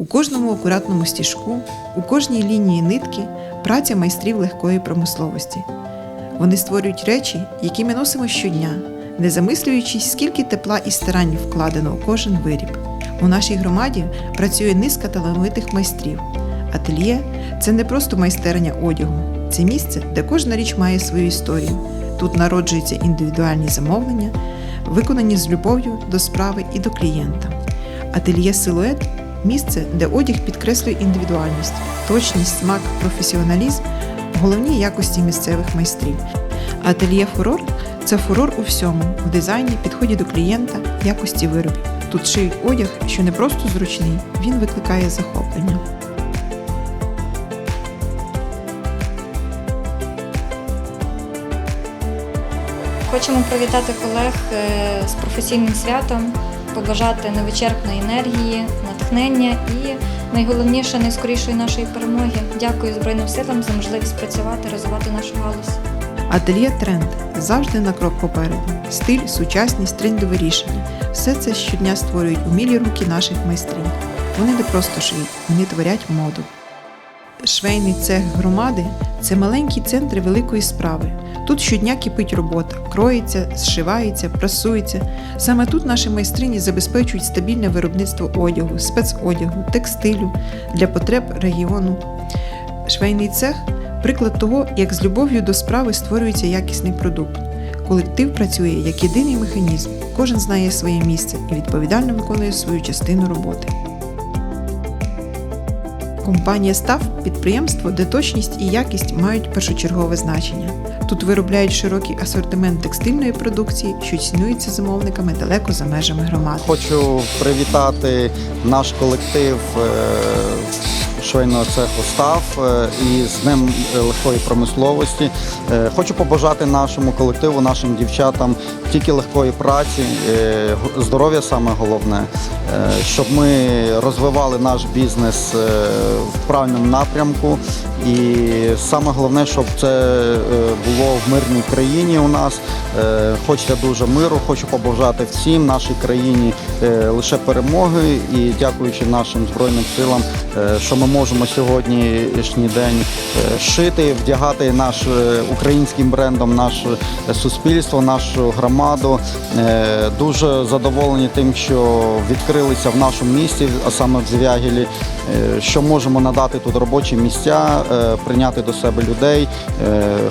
У кожному акуратному стіжку, у кожній лінії нитки праця майстрів легкої промисловості. Вони створюють речі, які ми носимо щодня, не замислюючись, скільки тепла і старань вкладено у кожен виріб. У нашій громаді працює низка талановитих майстрів. Ательє це не просто майстерня одягу, це місце, де кожна річ має свою історію. Тут народжуються індивідуальні замовлення, виконані з любов'ю до справи і до клієнта. Ательє Силует місце, де одяг підкреслює індивідуальність, точність, смак, професіоналізм головні якості місцевих майстрів. Ательє Фурор це фурор у всьому в дизайні, підході до клієнта, якості виробів. Тут шиють одяг, що не просто зручний, він викликає захоплення. Хочемо привітати колег е, з професійним святом, побажати невичерпної енергії, натхнення і найголовніше найскорішої нашої перемоги. Дякую Збройним силам за можливість працювати, розвивати нашу галузь. Ательє тренд завжди на крок попереду. Стиль, сучасність, трендове рішення. Все це щодня створюють умілі руки наших майстрів. Вони не просто шиють, вони творять моду. Швейний цех громади це маленький центр великої справи. Тут щодня кипить робота, кроїться, зшивається, прасується. Саме тут наші майстрині забезпечують стабільне виробництво одягу, спецодягу, текстилю для потреб регіону. Швейний цех приклад того, як з любов'ю до справи створюється якісний продукт. Колектив працює як єдиний механізм, кожен знає своє місце і відповідально виконує свою частину роботи. Компанія Став підприємство, де точність і якість мають першочергове значення. Тут виробляють широкий асортимент текстильної продукції, що цінується замовниками далеко за межами громади. Хочу привітати наш колектив е, швейного цеху став е, і з Днем легкої промисловості. Е, Хочу побажати нашому колективу, нашим дівчатам тільки легкої праці, е, здоров'я саме головне, е, щоб ми розвивали наш бізнес в правильному напрямку. І саме головне, щоб це було в мирній країні у нас. Хочеться дуже миру, хочу побажати всім нашій країні лише перемоги і дякуючи нашим збройним силам, що ми можемо сьогоднішній день е, вдягати наш е, українським брендом, наше суспільство, нашу громаду. Е, Дуже задоволені тим, що відкрилися в нашому місті, а саме в Звягілі, е, що можемо надати тут робочі місця, прийняти до себе людей,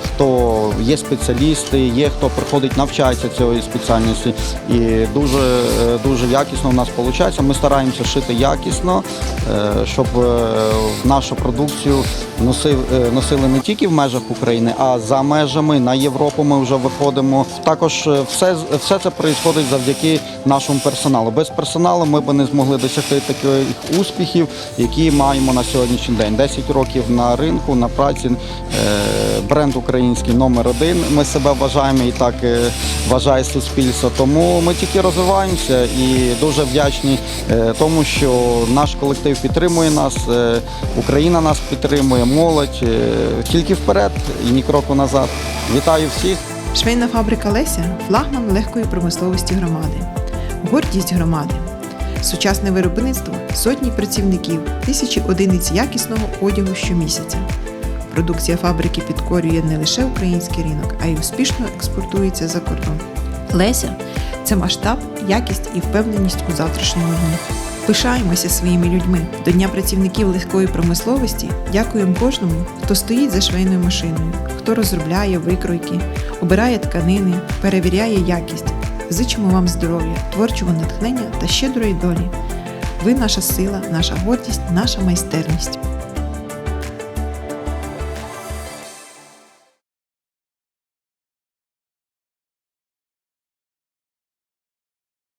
хто є спеціалісти, є хто приходить навчається цієї спеціальності. І дуже, дуже якісно у нас виходить. Ми стараємося шити якісно, щоб нашу продукцію носив, е, носили не тільки в межах України, а за межами на Європу ми вже виходимо. Також е, все, все це відбувається завдяки нашому персоналу. Без персоналу ми б не змогли досягти таких успіхів, які маємо на сьогоднішній день. 10 років на ринку, на праці. Е, Бренд український номер один. Ми себе вважаємо і так вважає суспільство. Тому ми тільки розвиваємося і дуже вдячні тому, що наш колектив підтримує нас, Україна нас підтримує, молодь. е, Тільки вперед і ні кроку назад. Вітаю всіх. Швейна фабрика Леся флагман легкої промисловості громади, гордість громади. Сучасне виробництво сотні працівників, тисячі одиниць якісного одягу щомісяця. Продукція фабрики підкорює не лише український ринок, а й успішно експортується за кордон. Леся це масштаб, якість і впевненість у завтрашньому дні. Пишаємося своїми людьми. До Дня працівників легкої промисловості дякуємо кожному, хто стоїть за швейною машиною, хто розробляє викройки, обирає тканини, перевіряє якість. Зичимо вам здоров'я, творчого натхнення та щедрої долі. Ви наша сила, наша гордість, наша майстерність.